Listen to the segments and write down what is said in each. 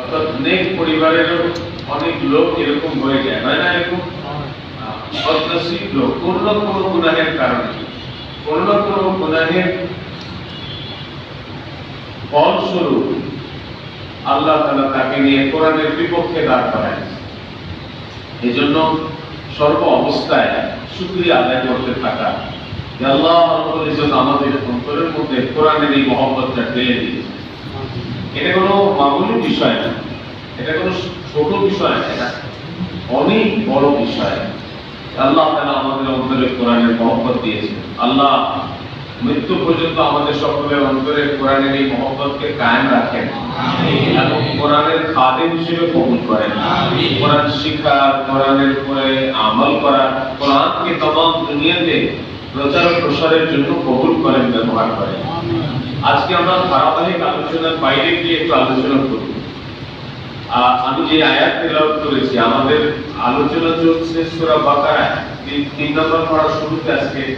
অর্থাৎ নেক পরিবারেরও অনেক লোক এরকম হয়ে যায় হয় না এরকম? লোক না কোনো গুনাহের কারণে। না কোনো গুনাহের ফলস্বরূপ আল্লাহ তাআলা তাকে নিয়ে কোরআনের বিপক্ষে দাঁড় করায়। এই জন্য সর্ব অবস্থায় শুক্রিয়া আদায় করতে থাকা। আল্লাহ আমাদের অন্তরের মধ্যে কোরআনের এই মহব্বতটা ঢেলে দিয়েছে এটা কোনো মামুলি বিষয় না। এটা কোনো ছোট বিষয় না এটা অনেক বড় বিষয়। আল্লাহ তাআলা আমাদের অন্তরে কোরআনের মহব্বত দিয়েছেন। আল্লাহ মৃত্যু পর্যন্ত আমাদের সকলের অন্তরে কোরআনের এই মহব্বতকে কায়েম রাখেন। এবং কোরআনের খাদেম হিসেবে কবুল করেন। কোরআন শিক্ষা কোরআনের উপরে আমল করা কোরআনকে তমাম দুনিয়াতে প্রচার প্রসারের জন্য কবুল করেন ব্যবহার করেন। আজকে আমরা ধারাবাহিক আলোচনার বাইরে গিয়ে একটু আলোচনা করব আমি যে আয়াত তেলাওয়াত করেছি, আমাদের আলোচনা চলছে সূরা বাকারা। তিন নম্বর পড়া শুরুতে আজকে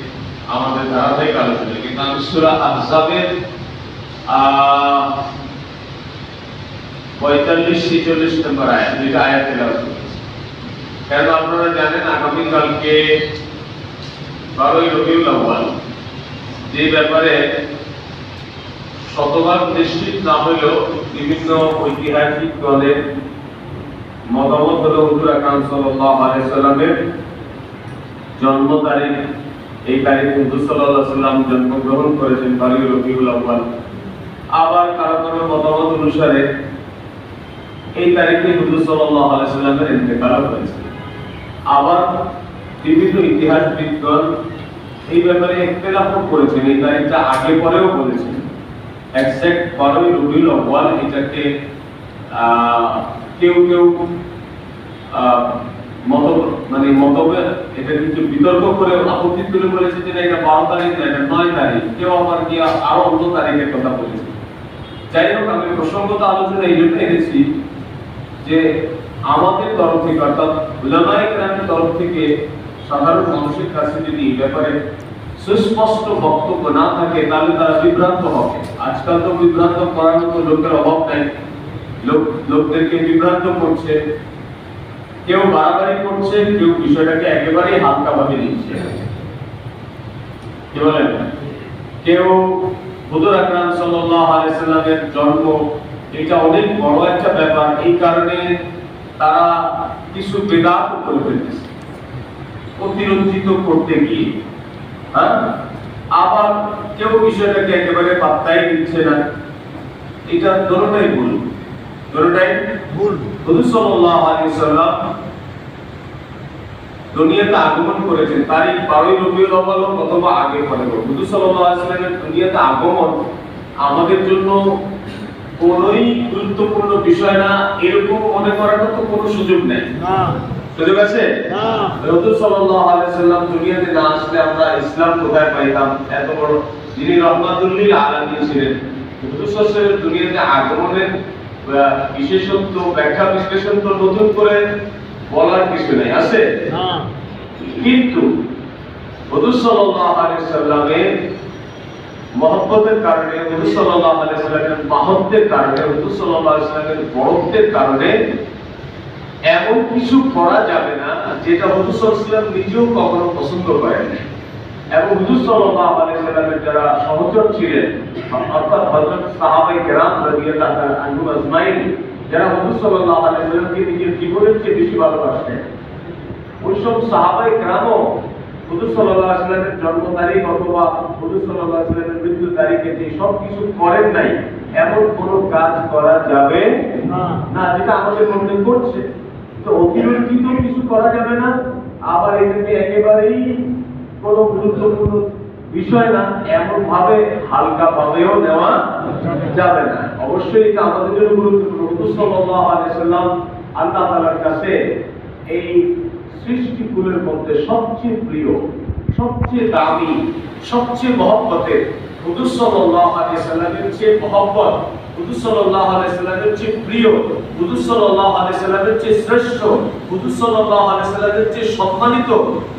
আমাদের ধারাবাহিক আলোচনা। কিন্তু আমি সূরা আহজাবের, আহ, পঁয়তাল্লিশ, ছেচল্লিশ নম্বর আয়াত, দুইটা আয়াত তেলাওয়াত করেছি। কেন আপনারা জানেন, আগামীকালকে বারোই রবিউল আউয়াল, যে ব্যাপারে শতভাগ নিশ্চিত না হলেও বিভিন্ন ঐতিহাসিক দলের মতামত হলো হুজুর আকরাম সাল্লাল্লাহু আলাইহি সাল্লামের জন্ম তারিখ, এই তারিখে হুজুর আলাইহি সাল্লাম জন্মগ্রহণ করেছেন বারোই রবিউল আউয়াল। আবার কারও কারও মতামত অনুসারে এই তারিখে হুজুর সাল্লাল্লাহু আলাইহি সাল্লামের ইন্তেকাল হয়েছে। আবার বিভিন্ন ইতিহাসবিদগণ এই ব্যাপারে ইখতিলাফ করেছেন, এই তারিখটা আগে পরেও বলেছেন। এক্সাক্ট বারোই রবিউল আউয়াল এটাকে কেউ কেউ আহ, মত মানে মতভেদ এটা কিছু বিতর্ক করে আপত্তি তুলে বলেছে যে এটা বারো তারিখ না এটা নয় তারিখ। কেউ আরও অন্য তারিখের কথা বলেছে। যাই হোক আমি প্রসঙ্গত আলোচনা এই জন্য এনেছি যে আমাদের তরফ থেকে অর্থাৎ তরফ থেকে সাধারণ মানুষের কাছে যদি এই ব্যাপারে সুস্পষ্ট বক্তব্য না থাকে, তাহলে তারা বিভ্রান্ত হবে। আজকাল তো বিভ্রান্ত করার মতো লোকের অভাব নাই। লোক, লোকদেরকে বিভ্রান্ত করছে। কেউ বাড়াবাড়ি করছে, কেউ বিষয়টাকে একেবারেই হালকা ভাবে নিচ্ছে কি বলেন? কেউ হুজুর আকরাম সাল্লাল্লাহু আলাইহি জন্ম, এটা অনেক বড় একটা ব্যাপার। এই কারণে তারা কিছু বেদাত করে ফেলতেছে। অতিরঞ্জিত করতে গিয়ে। হ্যাঁ? আবার কেউ বিষয়টাকে একেবারে পাত্তাই দিচ্ছে না। এটা ভুল। ভুল। হুজুর সাল্লাল্লাহু আলাইহি সাল্লাম দুনিয়াতে আগমন করেছেন। তারিখ বারোই রবিউল আউয়াল অথবা আগে হোক হুজুর সাল্লাল্লাহু আলাইহি সাল্লামের দুনিয়াতে আগমন আমাদের জন্য কোনোই গুরুত্বপূর্ণ বিষয় না। এরকম মনে করার তো কোনো সুযোগ নেই। না। সুযোগ আছে? না। রাসূল সাল্লাল্লাহু আলাইহি সাল্লাম দুনিয়াতে না আসলে আমরা ইসলাম কোথায় পাইতাম? এত বড় যিনি রহমাতুল লিল আলামিন ছিলেন। সাল্লাল্লাহু দুনিয়াতে আগমনের বিশেষত্ব ব্যাখ্যা বিশ্লেষণ তো নতুন করে বলার কিছু নাই আছে? কিন্তু হুজুর সাল্লাল্লাহু আলাইহি সাল্লামের মহব্বতের কারণে হুজুর সাল্লাল্লাহু আলাইহি সাল্লামের মাহব্বতের কারণে হুজুর সাল্লাল্লাহু আলাইহি সাল্লামের বড়ত্বের কারণে এমন কিছু করা যাবে না যেটা হুজুর নিজেও কখনো পছন্দ করেন এবং হুজুর সাল্লাল্লাহু আলাইহি সাল্লামের যারা সহচর ছিলেন, অর্থাৎ হযরত কেরাম রাদিয়াল্লাহু তাআলা আজমাইন, যারা হুজুর সাল্লাল্লাহু আলাইহি সাল্লামকে নিজের জীবনের চেয়ে বেশি ভালোবাসতেন। কেরামও হুজুর সাল্লাল্লাহু আলাইহি সাল্লামের জন্ম তারিখ অথবা হুজুর সাল্লাল্লাহু আলাইহি সাল্লামের মৃত্যু তারিখে যে সব কিছু করেন নাই, এমন কোনো কাজ করা যাবে। না। যেটা আমাদের মধ্যে করছে তো অতিরঞ্জিত কিছু করা যাবে না। আবার এটাকে একেবারেই কোনো গুরুত্বপূর্ণ বিষয় না এমন ভাবে হালকা ভাবেও নেওয়া যাবে না। অবশ্যই এটা আমাদের জন্য গুরুত্বপূর্ণ। হুজুর সাল্লাল্লাহু আল্লাহ তালার কাছে এই সৃষ্টিকুলের মধ্যে সবচেয়ে প্রিয় সবচেয়ে দামি সবচেয়ে মহব্বতের সাল্লামের মহব্বত সাল্লামের প্রিয় সাল্লামের শ্রেষ্ঠ সাল্লামের সম্মানিত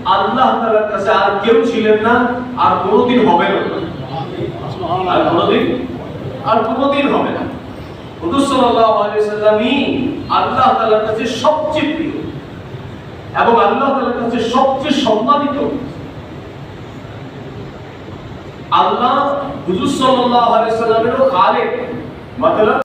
আল্লাহ কাছে আর কেউ ছিলেন না আর কোনোদিন হবে না। আর কোনোদিন আর কোনোদিন হবে না। সাল্লামই আল্লাহ তাআলার কাছে সবচেয়ে প্রিয় এবং আল্লাহ তাআলার কাছে সবচেয়ে সম্মানিত। আল্লাহ হুজুর সাল্লাল্লাহু আলাইহি সাল্লামেরও খালেক মাতালা